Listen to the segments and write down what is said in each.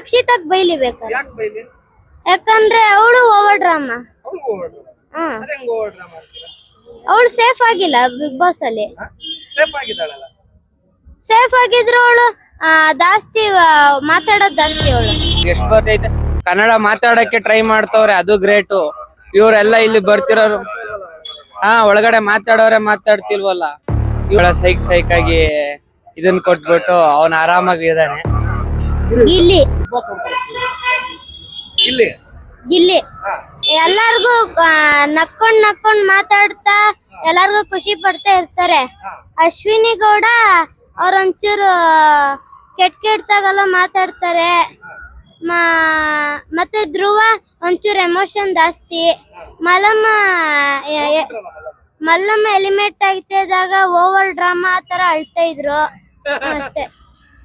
ರಕ್ಷಿತಾಗ್ ಬೈಲಿಬೇಕು ಯಾಕೆ ಬೈಲಿ? ಯಾಕಂದ್ರೆ ಅವಳು ಓವರ್ ಡ್ರಾಮಾ ಅವ್ಳು ಓವರ್ ಹ್ಮ್ ಅದ ಹೆಂಗ್ ಓವರ್ ಡ್ರಾ ಮಾಡ್ತೀರಾ? ಅವಳು ಸೇಫ್ ಆಗಿಲ್ಲ ಬಿಗ್ ಬಾಸ್ ಅಲ್ಲಿ. ಸೇಫ್ ಆಗಿದ್ದಾಳಲ್ಲ? ಸೇಫ್ ಆಗಿದ್ರು ಅವಳು ಜಾಸ್ತಿ ಮಾತಾಡೋದ್ ಜಾಸ್ತಿ ಅವಳು. ಎಷ್ಟು ಬರ್ತೈತೆ ಕನ್ನಡ ಮಾತಾಡಕ್ಕೆ ಟ್ರೈ ಮಾಡ್ತವ್ರೆ ಅದು ಗ್ರೇಟು ಇವರೆಲ್ಲ ಇಲ್ಲಿ ಬರ್ತಿರೋರು ಹಾ ಒಳಗಡೆ ಮಾತಾಡೋರೆ ಮಾತಾಡ್ತಿಲ್ವಲ್ಲ? ಇವಳ ಸೈಕ್ ಸೈಕ್ ಆಗಿ ಇದನ್ ಕೊಟ್ಬಿಟ್ಟು ಅವನ್ ಆರಾಮಾಗಿ ಇದಾನೆ. ಗಿಲ್ಲಿ ಇಲ್ಲಿ? ಗಿಲ್ಲಿ ಎಲ್ಲಾರ್ಗು ನಕ್ಕೊಂಡ್ ನಕ್ಕೊಂಡ್ ಮಾತಾಡ್ತಾ ಎಲ್ಲಾರ್ಗು ಖುಷಿ ಪಡ್ತಾ ಇರ್ತಾರೆ. ಅಶ್ವಿನಿ ಗೌಡ ಅವ್ರೊಂಚೂರು ಕೆಟ್ಟ ಕೆಟ್ಟದಾಗೆಲ್ಲ ಮಾತಾಡ್ತಾರೆ. ಮ- ಮತ್ತೆ ಧ್ರುವ ಒಂಚೂರು ಎಮೋಷನ್ ಜಾಸ್ತಿ. ಮಲಮ್ಮ ಮಲ್ಲಮ್ಮ ಎಲಿಮೇಟ್ ಆಗ್ತಿದ್ದಾಗ ಓವರ್ ಡ್ರಾಮಾ ಆ ತರ ಅಳ್ತಾ ಇದ್ರು. ಅಷ್ಟೇ.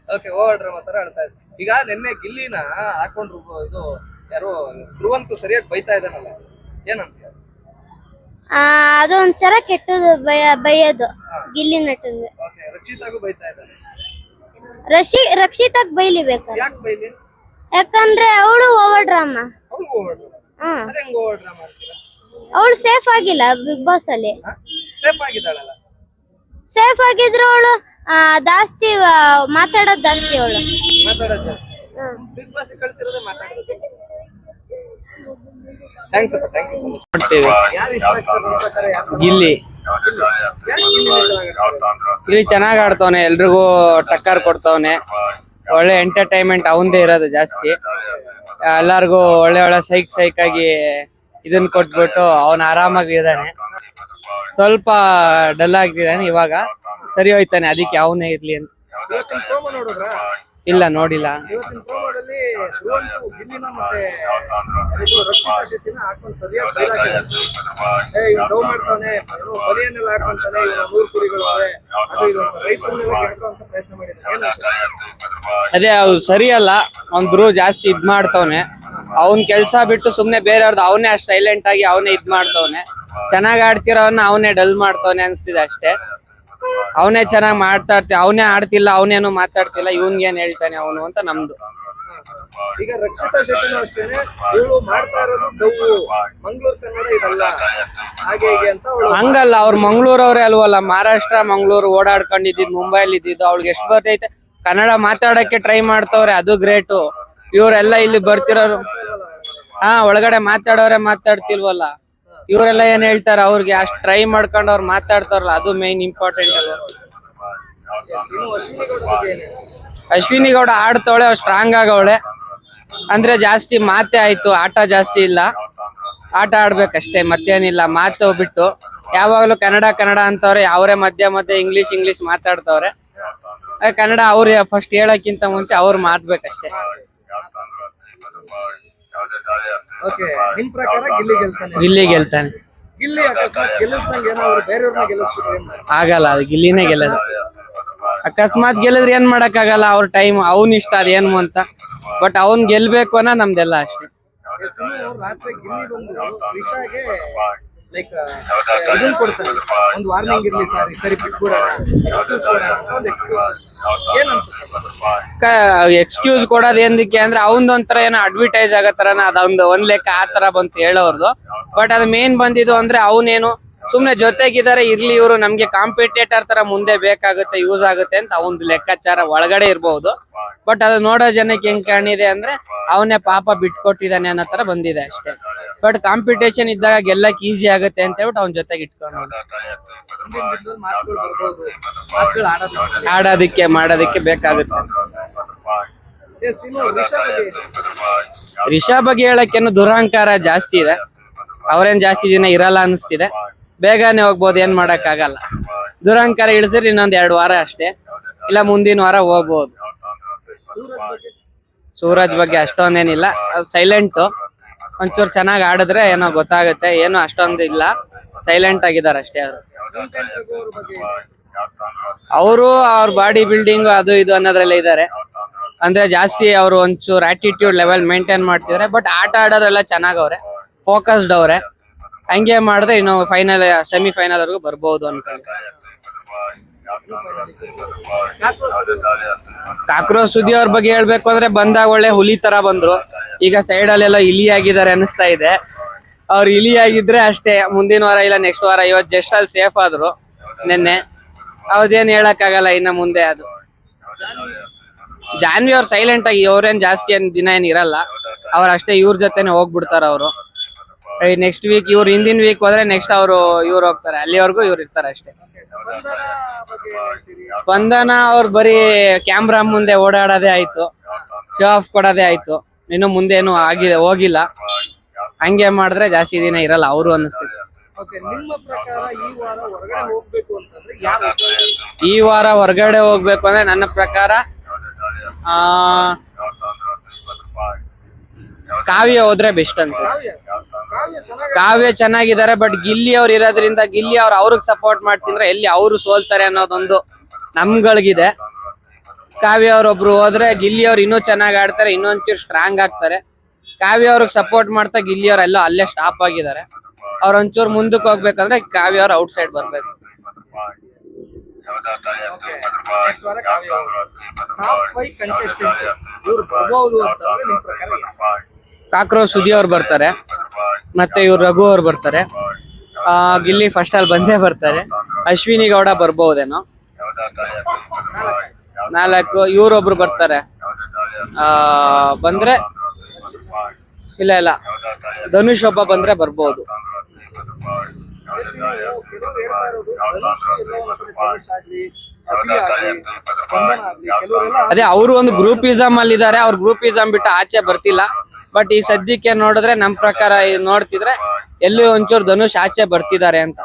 ಓಕೆ ಓವರ್ ಡ್ರಾಮಾ ತರ ಆಡ್ತಾ ಇದ್ದೆ. ಈಗ ನಿನ್ನೆ ಗಿಲ್ಲಿನ ಹಾಕೊಂಡ್ರು ಇದು ಯಾರು ಧ್ರುವಂತು ಸರಿಯಾಗಿ ಬೈತಾ ಇದ್ದಾನಲ್ಲ ಏನಂತ? ಆ, ಅದು ಒಂಥರ ಕೆಟ್ಟದು ಬಯ ಬೈಯೋದು ಗಿಲ್ಲಿ ನಟಂದು ಓಕೆ ರಕ್ಷಿತಾಗೂ ಬೈತಾ ಇದ್ದಾನೆ. ರಶಿ ರಕ್ಷಿತಾಗ್ ಬೈಲಿಬೇಕು ಯಾಕೆ ಬೈಲಿ? ಯಾಕಂದ್ರೆ ಅವಳು ಓವರ್ ಡ್ರಾಮಾ. ಅವ್ಳು ಓವರ್ ಡ್ರಾಮಾ? ಹ್ಮ್ ಅದ ಹೆಂಗ್ ಓವರ್ ಡ್ರಾ ಮಾಡ್ತೀರಾ? ಅವಳು ಸೇಫ್ ಆಗಿಲ್ಲ ಬಿಗ್ ಬಾಸ್ ಅಲ್ಲಿ ಸೇಫ್ ಆಗಿದ್ದಾಳಲ್ಲ? ಸೇಫ್ ಆಗಿದ್ರು ಅವಳು ಜಾಸ್ತಿ ಮಾತಾಡೋದ್ ಜಾಸ್ತಿ ಅವಳು. ಮಾತಾಡೋದು ಜಾಸ್ತಿ. ಬಿಗ್ ಬಾಸ್ ಕಳ್ಸಿರೋದೇ ಮಾತಾಡೋದು. ಥ್ಯಾಂಕ್ಸ್ ಅಪ್ಪ ಥ್ಯಾಂಕ್ ಯು ಸೊ ಮಚ್ ನೋಡ್ತೀವಿ ಯಾರು ಇಷ್ಟ ಆಗ್ತಾರೆ ನಿಮ್ ಯಾರು ಗಿಲ್ಲಿ. ಯಾಕೆ ಗಿಲ್ಲಿ ಚೆನ್ನಾಗಿ ಆಡ್ತಾರೆ? ಇಲ್ಲಿ ಚೆನ್ನಾಗ್ ಆಡ್ತವನೆ ಎಲ್ರಿಗೂ ಟಕ್ಕರ್ ಕೊಡ್ತವನೆ. ಒಳ್ಳೆ ಎಂಟರ್ಟೈನ್ಮೆಂಟ್ ಅವಂದೇ ಇರೋದು ಜಾಸ್ತಿ. ಎಲ್ಲಾರ್ಗು ಒಳ್ಳೆ ಒಳ್ಳೆ ಸೈಕ್ ಸೈಕ್ ಆಗಿ ಇದನ್ ಕೊಟ್ಬಿಟ್ಟು ಅವನ್ ಆರಾಮಾಗಿ ಇದಾನೆ. ಸ್ವಲ್ಪ ಡಲ್ ಆಗ್ತಿದ್ದಾನೆ ಇವಾಗ. ಸರಿ ಹೋಯ್ತಾನೆ ಅದಕ್ಕೆ ಅವನೇ ಇರ್ಲಿ ಅಂತ. ಇವತ್ತಿನ ಪ್ರೋಮೋ ನೋಡಿದ್ರಾ? ಇಲ್ಲ ನೋಡಿಲ್ಲ. ಇವತ್ತಿನ ಅವ್ ಸರಿ ಗಿಲ್ಲಿನ ಮತ್ತೆ ಇದು ರಕ್ಷಿತಾ ಶೆಟ್ಟಿನ ಹಾಕೊಂಡು ಸರಿಯಾಗಿ ಬೈದಾಕಿದ್ದಾರೆ ಏ ಇವ್ ಡೌ ಮಾಡ್ತಾನೆ ಇವ್ನು ಬಲಿಯನ್ನೆಲ್ಲ ಹಾಕೊಂತಾನೆ ಇವನು ನೂರು ಕುರಿಗಳು ಅವೆ ಅದು ಇದು ಅಂತ ರೈತರನ್ನೆಲ್ಲ ಕೆಡ್ಕೋ ಪ್ರಯತ್ನ ಮಾಡಿದ್ದಾರೆ ಏನ್ ಅನ್ಸುತ್ತೆ? ಅದೇ ಅವ್ರು ಸರಿಯಲ್ಲ ಅವ್ನ್ ಗುರು ಜಾಸ್ತಿ ಇದ್ ಮಾಡ್ತವ್ನೆ. ಅವನ್ ಕೆಲ್ಸ ಬಿಟ್ಟು ಸುಮ್ನೆ ಬೇರೆಯವ್ರದ್ದು ಅವನೇ ಅಷ್ಟು ಸೈಲೆಂಟ್ ಆಗಿ ಅವನೇ ಇದ್ ಮಾಡ್ತವ್ನೆ. ಚೆನ್ನಾಗ್ ಆಡ್ತಿರೋನ್ನ ಅವನೇ ಡಲ್ ಮಾಡ್ತವನೆ ಅನ್ಸ್ತಿದೆ ಅಷ್ಟೇ. ಅವನೇ ಚೆನ್ನಾಗಿ ಮಾಡ್ತಾ ಇರ್ತಿ ಅವನೇ ಆಡ್ತಿಲ್ಲ ಅವನೇನು ಮಾತಾಡ್ತಿಲ್ಲ ಇವನ್ಗೇನ್ ಹೇಳ್ತಾನೆ ಅವನು ಅಂತ ನಮ್ದು. ಈಗ ರಕ್ಷಿತಾ ಶೆಟ್ಟಿನೂ ಅಷ್ಟೇನೆ ಇವಳು ಮಾಡ್ತಾ ಇರೋದು ಡೌ ಮಂಗ್ಳೂರ್ ಕನ್ನಡ ಇದಲ್ಲ. ಹಾಗೆ ಹೀಗೆ ಅಂತ ಅವಳು ಹಂಗಲ್ಲ ಅವ್ರು ಮಂಗ್ಳೂರವ್ರೆ ಅಲ್ವಲ್ಲ ಮಹಾರಾಷ್ಟ್ರ ಮಂಗ್ಳೂರು ಓಡಾಡ್ಕೊಂಡಿದ್ದಿದ್ ಮುಂಬೈಲಿ ಇದ್ದಿದ್ದು ಅವ್ಳಿಗೆ ಎಷ್ಟು ಬರ್ತೈತೆ. ಕನ್ನಡ ಮಾತಾಡಕ್ಕೆ ಟ್ರೈ ಮಾಡ್ತವ್ರೆ ಅದು ಗ್ರೇಟು. ಇವರೆಲ್ಲ ಇಲ್ಲಿ ಬರ್ತಿರೋರು. ಹಾ ಒಳಗಡೆ ಮಾತಾಡೋರೆ ಮಾತಾಡ್ತಿಲ್ವಲ್ಲ. ಇವರೆಲ್ಲ ಏನ್ ಹೇಳ್ತಾರೆ, ಅವ್ರಿಗೆ ಅಷ್ಟ್ ಟ್ರೈ ಮಾಡ್ಕೊಂಡು ಅವ್ರು ಮಾತಾಡ್ತಾರಲ್ಲ, ಅದು ಮೇನ್ ಇಂಪಾರ್ಟೆಂಟ್ ಅಲ್ವಾ ಅಶ್ವಿನಿ ಗೌಡ ಅವ್ರು ಆಡ್ತವಳೆ, ಅವ್ಳು ಸ್ಟ್ರಾಂಗ್ ಆಗವಳೆ. ಅಂದ್ರೆ ಜಾಸ್ತಿ ಮಾತೆ ಆಯ್ತು, ಆಟ ಜಾಸ್ತಿ ಇಲ್ಲ. ಆಟ ಆಡ್ಬೇಕಷ್ಟೇ, ಮತ್ತೇನಿಲ್ಲ, ಮಾತು ಬಿಟ್ಟು ಯಾವಾಗಲೂ ಕನ್ನಡ ಕನ್ನಡ ಅಂತವ್ರೆ, ಅವರೇ ಮಧ್ಯ ಮಧ್ಯೆ ಇಂಗ್ಲಿಷ್ ಇಂಗ್ಲಿಷ್ ಮಾತಾಡ್ತವ್ರೆ. ಕನ್ನಡ ಅವ್ರು ಫಸ್ಟ್ ಹೇಳಕ್ಕಿಂತ ಮುಂಚೆ ಅವ್ರು ಮಾತ್ಬೇಕಷ್ಟೇ. ಓಕೆ ನಿಮ್ ಪ್ರಕಾರ ಗಿಲ್ಲಿ ಗೆಲ್ತಾನೆ? ಗಿಲ್ಲಿ ಗೆಲ್ತಾನೆ. ಗಿಲ್ಲಿ ಅಕಸ್ಮಾತ್ ಗೆಲ್ಲಿಸ್ದಂಗೆ ಏನಾದ್ರು ಬೇರೆಯವ್ರನ್ನ ಗೆಲ್ಲಿಸ್ಬಿಟ್ರೆ ಏನ್? ಆಗಲ್ಲ ಅದು ಗಿಲ್ಲಿನೇ ಗೆಲ್ಲದು. ಅಕಸ್ಮಾತ್ ಗೆಲ್ಲದ್ರೆ ಏನ್ ಮಾಡಕ್ಕಾಗಲ್ಲ ಅವ್ರ ಟೈಮ್ ಅವನ್ ಇಷ್ಟ ಅದೇನು ಅಂತ. ಬಟ್ ಅವನ್ ಗೆಲ್ಬೇಕು ಅನ್ನೋ ನಮ್ದೆಲ್ಲ ಅಷ್ಟೇ. ಎಸ್, ರಾತ್ರಿ ಗಿಲ್ಲಿ ಬಂದು ರಿಷಾಗೆ ಲೈಕ್ ಇದನ್ನ ಕೊಡ್ತಾನೆ ಒಂದು ವಾರ್ನಿಂಗ್ ಇರಲಿ ಸಾರಿ ಸರಿ ಎಕ್ಸ್ಕ್ಯೂಸ್ ಕೊಡೋದು ಏನಕ್ಕೆ ಅಂದ್ರೆ ಅವನದೊಂಥರ ಏನೋ ಅಡ್ವರ್ಟೈಸ್ ಆಗೋ ತರನ ಅದೊಂದು ಒಂದ್ ಲೆಕ್ಕ ಆ ತರ ಬಂತು ಹೇಳೋರ್ದು. ಬಟ್ ಅದು ಮೇನ್ ಬಂದಿದ್ದು ಅಂದ್ರೆ ಅವನೇನು ಸುಮ್ನೆ ಜೊತೆಗಿದ್ದಾರೆ, ಇರ್ಲಿ ಇವರು, ನಮ್ಗೆ ಕಾಂಪಿಟೇಟರ್ ತರ ಮುಂದೆ ಬೇಕಾಗುತ್ತೆ ಯೂಸ್ ಆಗುತ್ತೆ ಅಂತ ಅವನ್ ಲೆಕ್ಕಾಚಾರ ಒಳಗಡೆ ಇರಬಹುದು ಬಟ್ ಅದು ನೋಡೋ ಜನಕ್ಕೆ ಹೆಂಗ್ ಕಾಣಿದೆ ಅಂದ್ರೆ, ಅವನೇ ಪಾಪ ಬಿಟ್ಕೊಟ್ಟಿದ್ದಾನೆ ಅನ್ನೋ ತರ ಬಂದಿದೆ ಅಷ್ಟೇ. ಬಟ್ ಕಾಂಪಿಟೇಷನ್ ಇದ್ದಾಗ ಗೆಲ್ಲಕ್ ಈಸಿ ಆಗುತ್ತೆ ಅಂತ ಹೇಳ್ಬಿಟ್ಟು ಅವನ ಜೊತೆಗೆ ಇಟ್ಕೊಂಡು ಆಡೋದಿಕ್ಕೆ, ಮಾಡೋದಕ್ಕೆ ಬೇಕಾಗುತ್ತೆ. ರಿಷಾ ಬಗ್ಗೆ ಹೇಳಕ್ಕೇನು ದುರಹಂಕಾರ ಜಾಸ್ತಿ ಇದೆ. ಅವ್ರೇನ್ ಜಾಸ್ತಿ ದಿನ ಇರಲ್ಲ ಅನಿಸ್ತಿದೆ. ಬೇಗನೆ ಹೋಗ್ಬೋದು, ಏನ್ ಮಾಡಕ್ಕಾಗಲ್ಲ. ದುರಂಕಾರ ಇಳಿಸಿದ್ರೆ ಇನ್ನೊಂದ್ ಎರಡು ವಾರ ಅಷ್ಟೇ. ಇಲ್ಲ, ಮುಂದಿನ ವಾರ ಹೋಗ್ಬೋದು. ಸೂರಜ್ ಬಗ್ಗೆ ಅಷ್ಟೊಂದೇನಿಲ್ಲ. ಸೈಲೆಂಟ್ ಒಂಚೂರು ಚೆನ್ನಾಗಿ ಆಡಿದ್ರೆ ಏನೋ ಗೊತ್ತಾಗುತ್ತೆ. ಏನೋ ಅಷ್ಟೊಂದು ಇಲ್ಲ. ಸೈಲೆಂಟ್ ಆಗಿದ್ದಾರೆ ಅಷ್ಟೇ ಅವರು. ಅವರು ಅವ್ರ ಬಾಡಿ ಬಿಲ್ಡಿಂಗ್ ಅದು ಇದು ಅನ್ನೋದ್ರಲ್ಲೇ ಇದ್ದಾರೆ. ಅಂದ್ರೆ ಜಾಸ್ತಿ ಅವರು ಒಂಚೂರು ಆಟಿಟ್ಯೂಡ್ ಲೆವೆಲ್ ಮೇಂಟೈನ್ ಮಾಡ್ತಿದ್ದಾರೆ ಬಟ್ ಆಟ ಆಡೋದ್ರೆಲ್ಲ ಚೆನ್ನಾಗವ್ರೆ ಫೋಕಸ್ಡ್ ಅವ್ರೆ. ಹಂಗೆ ಮಾಡಿದ್ರೆ ಇನ್ನು ಫೈನಲ್ ಸೆಮಿ ಫೈನಲ್ ವರ್ಗು ಬರ್ಬೋದು ಅನ್ಕೊಂಡು. ಕಾಕ್ರೋಚ್ ಸುದ್ದಿ ಅವ್ರ ಬಗ್ಗೆ ಹೇಳ್ಬೇಕು ಅಂದ್ರೆ ಬಂದಾಗ ಒಳ್ಳೆ ಹುಲಿ ತರ ಬಂದ್ರು. ಈಗ ಸೈಡ್ ಅಲ್ಲೆಲ್ಲ ಇಲಿ ಆಗಿದ್ದಾರೆ ಅನಿಸ್ತಾ ಇದೆ. ಅವ್ರು ಇಲಿ ಆಗಿದ್ರೆ ಅಷ್ಟೇ, ಮುಂದಿನ ವಾರ ಇಲ್ಲ ನೆಕ್ಸ್ಟ್ ವಾರ ಇವತ್ತು ಜಸ್ಟ್ ಅಲ್ಲಿ ಸೇಫ್ ಆದ್ರು ನಿನ್ನೆ. ಅವ್ರದ್ದೇನ್ ಹೇಳಕ್ ಆಗಲ್ಲ ಇನ್ನ ಮುಂದೆ ಅದು. ಜಾನ್ವಿ ಅವ್ರು ಸೈಲೆಂಟ್ ಆಗಿ, ಅವ್ರೇನ್ ಜಾಸ್ತಿ ಏನ್ ದಿನ ಏನ್ ಇರಲ್ಲ. ಅವ್ರ ಅಷ್ಟೇ ಇವ್ರ ಜೊತೆನೆ ಹೋಗ್ಬಿಡ್ತಾರ ಅವರು. ನೆಕ್ಸ್ಟ್ ವೀಕ್ ಇವ್ರು ಹಿಂದಿನ ವೀಕ್ ಹೋದ್ರೆ ನೆಕ್ಸ್ಟ್ ಅವರು ಇವ್ರು ಹೋಗ್ತಾರೆ. ಅಲ್ಲಿವರೆಗೂ ಇವ್ರು ಇರ್ತಾರೆ ಅಷ್ಟೇ. ಸ್ಪಂದನ ಅವ್ರು ಬರೀ ಕ್ಯಾಮ್ರಾ ಮುಂದೆ ಓಡಾಡೋದೇ ಆಯ್ತು. ಶೋ ಆಫ್ ಕೊಡೋದೇ ಆಯ್ತು. ಇನ್ನು ಮುಂದೆ ಏನು ಆಗಿ ಹೋಗಿಲ್ಲ. ಹಂಗೆ ಮಾಡಿದ್ರೆ ಜಾಸ್ತಿ ದಿನ ಇರಲ್ಲ ಅವರು ಅನ್ನಿಸ್ತಿದೆ ಈ ವಾರ ಹೊರಗಡೆ ಹೋಗ್ಬೇಕು ಅಂದ್ರೆ ನನ್ನ ಪ್ರಕಾರ ಆ ಕಾವ್ಯ ಹೋದ್ರೆ ಬೆಸ್ಟ್ ಅಂತ. ಕಾವ್ಯ ಚೆನ್ನಾಗಿದ್ದಾರೆ ಬಟ್ ಗಿಲ್ಲಿ ಅವ್ರು ಇರೋದ್ರಿಂದ ಗಿಲ್ಲಿ ಅವ್ರು ಅವ್ರಿಗೆ ಸಪೋರ್ಟ್ ಮಾಡ್ತಿದ್ರೆ ಎಲ್ಲಿ ಅವರು ಸೋಲ್ತಾರೆ ಅನ್ನೋದೊಂದು ನಮ್ಗಳಿಗಿದೆ. ಕಾವ್ಯ ಅವ್ರೊಬ್ರು ಹೋದ್ರೆ ಗಿಲ್ಲಿ ಅವ್ರು ಇನ್ನೂ ಚೆನ್ನಾಗಿ ಆಡ್ತಾರೆ, ಇನ್ನೊಂಚೂರು ಸ್ಟ್ರಾಂಗ್ ಆಗ್ತಾರೆ. ಕಾವ್ಯ ಅವ್ರಿಗೆ ಸಪೋರ್ಟ್ ಮಾಡ್ತಾ ಗಿಲ್ಲಿ ಅವರೆಲ್ಲ ಅಲ್ಲೇ ಸ್ಟಾಪ್ ಆಗಿದ್ದಾರೆ. ಅವ್ರ ಒಂಚೂರು ಮುಂದಕ್ಕೆ ಹೋಗ್ಬೇಕಂದ್ರೆ ಕಾವ್ಯ ಅವ್ರು ಔಟ್ ಸೈಡ್ ಬರ್ಬೇಕು? ಕಾಕ್ರೋಚ್ ಸುದಿ ಅವ್ರು ಬರ್ತಾರೆ. ಮತ್ತೆ ಇವ್ರು ರಘು ಅವ್ರು ಬರ್ತಾರೆ. ಆ, ಗಿಲ್ಲಿ ಫಸ್ಟ್ ಅಲ್ಲಿ ಬಂದೇ ಬರ್ತಾರೆ. ಅಶ್ವಿನಿ ಗೌಡ ಬರ್ಬಹುದೇನೋ ನಾಲ್ಕು ಇವ್ರೊಬ್ರು ಬರ್ತಾರೆ. ಬಂದ್ರೆ ಇಲ್ಲ ಇಲ್ಲ. ಧನುಷ್ ಒಬ್ಬ ಬಂದ್ರೆ ಬರ್ಬೋದು. ಅದೇ ಅವರು ಒಂದು ಗ್ರೂಪಿಸಮ್ ಅಲ್ಲಿ ಇದಾರೆ ಅವ್ರ ಗ್ರೂಪಿಸಮ್ ಬಿಟ್ಟು ಆಚೆ ಬರ್ತಿಲ್ಲ. ಬಟ್ ಈ ಸದ್ಯಕ್ಕೆ ನೋಡಿದ್ರೆ ನಮ್ ಪ್ರಕಾರ ನೋಡ್ತಿದ್ರೆ ಎಲ್ಲಿ ಒಂಚೂರು ಧನುಷ್ ಆಚೆ ಬರ್ತಿದ್ದಾರೆ ಅಂತ.